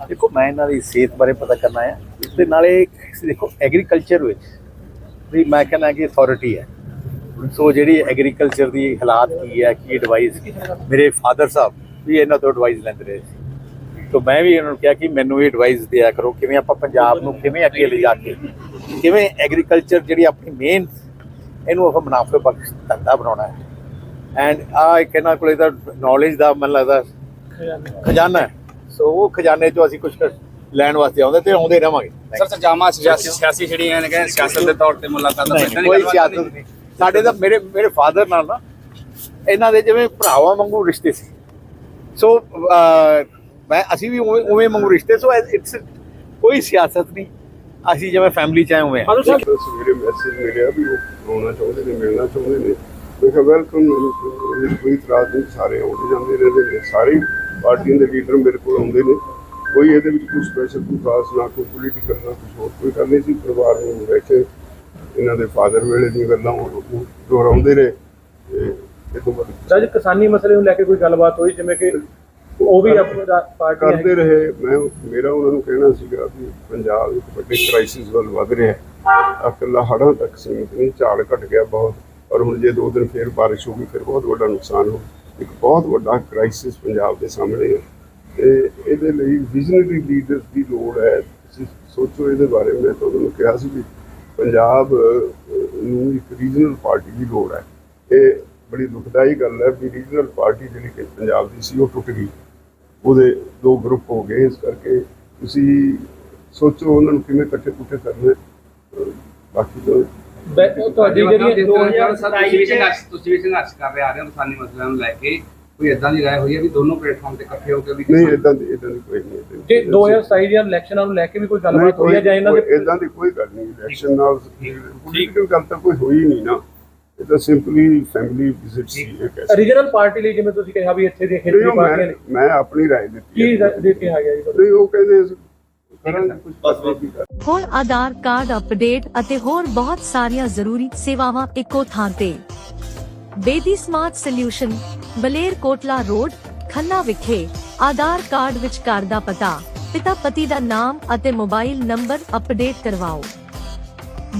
ਦੇਖੋ ਮੈਂ ਇਹਨਾਂ ਦੀ ਸਿਹਤ ਬਾਰੇ ਪਤਾ ਕਰਨਾ ਹੈ ਤੇ ਨਾਲੇ ਦੇਖੋ ਐਗਰੀਕਲਚਰ ਵਿੱਚ ਵੀ ਮੈਂ ਕਹਿੰਦਾ ਕਿ ਅਥਾਰਟੀ ਹੈ। ਸੋ ਜਿਹੜੀ ਐਗਰੀਕਲਚਰ ਦੀ ਹਾਲਾਤ ਕੀ ਹੈ ਕੀ ਐਡਵਾਈਸ ਮੇਰੇ ਫਾਦਰ ਸਾਹਿਬ ਵੀ ਇਹਨਾਂ ਤੋਂ ਐਡਵਾਈਸ ਲੈਂਦੇ ਰਹੇ ਸੀ। ਸੋ ਮੈਂ ਵੀ ਇਹਨਾਂ ਨੂੰ ਕਿਹਾ ਕਿ ਮੈਨੂੰ ਵੀ ਐਡਵਾਈਸ ਦਿਆ ਕਰੋ ਕਿਵੇਂ ਆਪਾਂ ਪੰਜਾਬ ਨੂੰ ਕਿਵੇਂ ਅੱਗੇ ਲਿਜਾ ਕੇ ਕਿਵੇਂ ਐਗਰੀਕਲਚਰ ਜਿਹੜੀ ਆਪਣੀ ਮੇਨ ਇਹਨੂੰ ਆਪਾਂ ਮੁਨਾਫੇ ਬਖਸ਼ ਧੰਦਾ ਬਣਾਉਣਾ ਹੈ। ਐਂਡ ਆ ਇੱਕ ਇਹਨਾਂ ਕੋਲੇ ਤਾਂ ਨੌਲੇਜ ਦਾ ਮੈਨੂੰ ਲੱਗਦਾ ਖਜ਼ਾਨਾ ਹੈ। ਸੋ ਉਹ ਖਜ਼ਾਨੇ ਚੋਂ ਅਸੀਂ ਕੁਝ ਲੈਣ ਵਾਸਤੇ ਆਉਂਦੇ ਤੇ ਆਉਂਦੇ ਰਵਾਂਗੇ। ਸਰ ਸਜਾਮਾ ਸਿਆਸੀ ਸਿਆਸੀ ਜਿਹੜੀਆਂ ਨੇ ਕਹਿੰਦੇ ਸਿਆਸਤ ਦੇ ਤੌਰ ਤੇ ਮੁਲਾਕਾਤ ਨਹੀਂ, ਕੋਈ ਸਿਆਸਤ ਨਹੀਂ। ਸਾਡੇ ਤਾਂ ਮੇਰੇ ਮੇਰੇ ਫਾਦਰ ਨਾਲ ਨਾ ਇਹਨਾਂ ਦੇ ਜਿਵੇਂ ਭਰਾਵਾਂ ਵਾਂਗੂ ਰਿਸ਼ਤੇ ਸੀ। ਸੋ ਮੈਂ ਅਸੀਂ ਵੀ ਉਵੇਂ ਉਵੇਂ ਵਾਂਗੂ ਰਿਸ਼ਤੇ ਸੋ ਇਟਸ ਕੋਈ ਸਿਆਸਤ ਨਹੀਂ। ਅਸੀਂ ਜਿਵੇਂ ਫੈਮਿਲੀ ਚ ਆਏ ਹੋਏ ਹਾਂ ਸਵੇਰੇ ਮੈਸੇਜ ਮਿਲਿਆ ਵੀ ਉਹ ਆਉਣਾ ਚਾਹੁੰਦੇ ਨੇ ਮਿਲਣਾ ਚਾਹੁੰਦੇ ਨੇ। ਮੈਂ ਕਿਹਾ ਵੈਲਕਮ ਕੋਈ ਇਤਰਾਜ਼ ਨਹੀਂ ਸਾਰੇ ਆਉਂਦੇ ਜਾਂਦੇ ਰਹਿੰਦੇ ਨੇ ਸਾਰੇ ਪਾਰਟੀਆਂ ਦੇ ਲੀਡਰ ਮੇਰੇ ਕੋਲ ਆਉਂਦੇ ਨੇ। ਕੋਈ ਇਹਦੇ ਵਿੱਚ ਕੋਈ ਸਪੈਸ਼ਲ ਕੋਈ ਖਾਸ ਨਾ ਕੋਈ ਪੋਲੀਟੀਕਲ ਨਾ ਕੁਝ ਹੋਰ ਕੋਈ ਗੱਲ ਨਹੀਂ ਸੀ। ਪਰਿਵਾਰ ਨੂੰ ਬੈਠੇ ਇਹਨਾਂ ਦੇ ਫਾਦਰ ਵੇਲੇ ਦੀਆਂ ਗੱਲਾਂ ਉਹ ਦੁਹਰਾਉਂਦੇ ਤੇ ਇਹ ਤੋਂ ਬਾਅਦ ਜੱਜ ਕਿਸਾਨੀ ਮਸਲੇ ਨੂੰ ਲੈ ਕੇ ਕੋਈ ਗੱਲਬਾਤ ਹੋਈ? ਜਿਵੇਂ ਕਿ ਉਹ ਵੀ ਆਪਣੀ ਪਾਰਟੀ ਕਰਦੇ ਰਹੇ। ਮੈਂ ਮੇਰਾ ਉਹਨਾਂ ਨੂੰ ਕਹਿਣਾ ਸੀਗਾ ਵੀ ਪੰਜਾਬ ਇੱਕ ਵੱਡੇ ਕ੍ਰਾਈਸਿਸ ਵੱਲ ਵਧ ਰਿਹਾ ਹੈ। ਇਕੱਲਾ ਹੜ੍ਹਾਂ ਤੱਕ ਸੀਮਿਤ ਨਹੀਂ ਝਾੜ ਘਟ ਗਿਆ ਬਹੁਤ। ਔਰ ਹੁਣ ਜੇ ਦੋ ਦਿਨ ਫੇਰ ਬਾਰਿਸ਼ ਹੋ ਗਈ ਫਿਰ ਬਹੁਤ ਵੱਡਾ ਨੁਕਸਾਨ ਹੋ ਇੱਕ ਬਹੁਤ ਵੱਡਾ ਕ੍ਰਾਈਸਿਸ ਪੰਜਾਬ ਦੇ ਸਾਹਮਣੇ ਹੈ। ਤੇ ਇਹਦੇ ਲਈ ਵਿਜ਼ਨਰੀ ਲੀਡਰਸ ਦੀ ਲੋੜ ਹੈ। ਤੁਸੀਂ ਸੋਚੋ ਇਹਦੇ ਬਾਰੇ, ਮੈਂ ਤੁਹਾਨੂੰ ਕਿਹਾ ਸੀ ਵੀ ਪੰਜਾਬ ਨੂੰ ਇੱਕ ਰੀਜਨਲ ਪਾਰਟੀ ਦੀ ਲੋੜ ਹੈ। ਇਹ ਬੜੀ ਦੁਖਦਾਈ ਗੱਲ ਹੈ ਵੀ ਰੀਜਨਲ ਪਾਰਟੀ ਜਿਹੜੀ ਕਿ ਪੰਜਾਬ ਦੀ ਸੀ, ਉਹ ਟੁੱਟ ਗਈ। ਉਹਦੇ ਦੋ ਗਰੁੱਪ ਹੋ ਗਏ। ਇਸ ਕਰਕੇ ਤੁਸੀਂ ਸੋਚੋ ਉਹਨਾਂ ਨੂੰ ਕਿਵੇਂ ਇਕੱਠੇ ਕੁੱਠੇ ਕਰਨੇ ਬਾਕੀ ਤਾਂ ਬੈ- ਤੁਹਾਡੀ ਜਿਹੜੀ ਤੁਸੀਂ ਵੀ 2027 ਸੰਘਰਸ਼ ਤੁਸੀਂ ਵੀ ਸੰਘਰਸ਼ ਕਰ ਰਹੇ ਆ ਰਹੇ ਹੋ ਕਿਸਾਨੀ ਮਸਲਿਆਂ ਨੂੰ ਲੈ ਕੇ। ਕੋਈ ਇਦਾਂ ਦੀ ਰਾਏ ਹੋਈ ਹੈ ਵੀ ਦੋਨੋਂ ਪਲੇਟਫਾਰਮ ਤੇ ਇਕੱਠੇ ਹੋ ਕੇ ਵੀ ਨਹੀਂ ਇਦਾਂ ਦੀ ਇਦਾਂ ਦੀ ਕੋਈ ਨਹੀਂ ਏਦਾਂ ਦੀ ਜੇ 2027 ਦੀਆਂ ਇਲੈਕਸ਼ਨਾਂ ਨੂੰ ਲੈ ਕੇ ਵੀ ਕੋਈ ਗੱਲਬਾਤ ਹੋਈ ਹੈ ਜਾਂ ਇਹਨਾਂ ਦੇ ਇਦਾਂ ਦੀ ਕੋਈ ਗੱਲ ਨਹੀਂ ਇਲੈਕਸ਼ਨ ਨਾਲ ਪੋਲੀਟੀਕਲ ਗੱਲ ਤਾਂ ਕੋਈ ਹੋਈ ਨਹੀਂ ਨਾ। ਇਹ ਤਾਂ ਸਿੰਪਲੀ ਫੈਮਿਲੀ ਵਿਜ਼ਿਟ ਸੀ ਇੱਕ ਐਸੀ ਰੀਜਨਲ ਪਾਰਟੀ ਲਈ ਜਿਵੇਂ ਤੁਸੀਂ ਕਿਹਾ ਵੀ ਇੱਥੇ ਦੇ ਨਹੀਂ, ਖੇਤਰੀ ਉਹ ਪਾਰਟੀਆਂ ਮੈਂ ਨੇ ਮੈਂ ਆਪਣੀ ਰਾਏ ਦਿੱਤੀ ਕੀ ਹੈ। ਦੇ ਕੇ ਆ ਗਿਆ ਜੀ ਤੁਹਾਡਾ? ਨਹੀਂ ਉਹ ਕਹਿੰਦੇ ਕਰਾਂਗੇ ਕੁਝ ਪਾਸਪੋਰਟ ਵੀ ਕਰ ਹੋਰ ਆਧਾਰ ਕਾਰਡ ਅਪਡੇਟ ਅਤੇ ਹੋਰ ਬਹੁਤ ਸਾਰੀਆਂ ਜ਼ਰੂਰੀ ਸੇਵਾਵਾਂ ਇੱਕੋ ਥਾਂ ਤੇ। ਬੇਦੀ ਸਮਾਰਟ ਸੋਲਿਊਸ਼ਨ ਬਲੇਰ ਕੋਟਲਾ ਰੋਡ, ਖੰਨਾ ਵਿਖੇ ਆਧਾਰ ਕਾਰਡ ਵਿੱਚ ਘਰ ਦਾ ਪਤਾ। ਪਿਤਾ ਪਤੀ ਦਾ ਨਾਮ ਅਤੇ ਮੋਬਾਈਲ ਨੰਬਰ ਅਪਡੇਟ ਕਰਵਾਓ।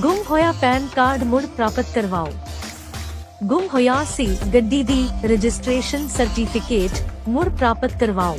ਗੁੰਮ ਹੋਇਆ ਪੈਨ ਕਾਰਡ ਮੁੜ ਪ੍ਰਾਪਤ ਕਰਵਾਓ। ਗੁੰਮ ਹੋਇਆ ਸੀ ਗੱਡੀ ਦੀ ਰਜਿਸਟ੍ਰੇਸ਼ਨ ਸਰਟੀਫਿਕੇਟ ਮੁੜ ਪ੍ਰਾਪਤ ਕਰਵਾਓ।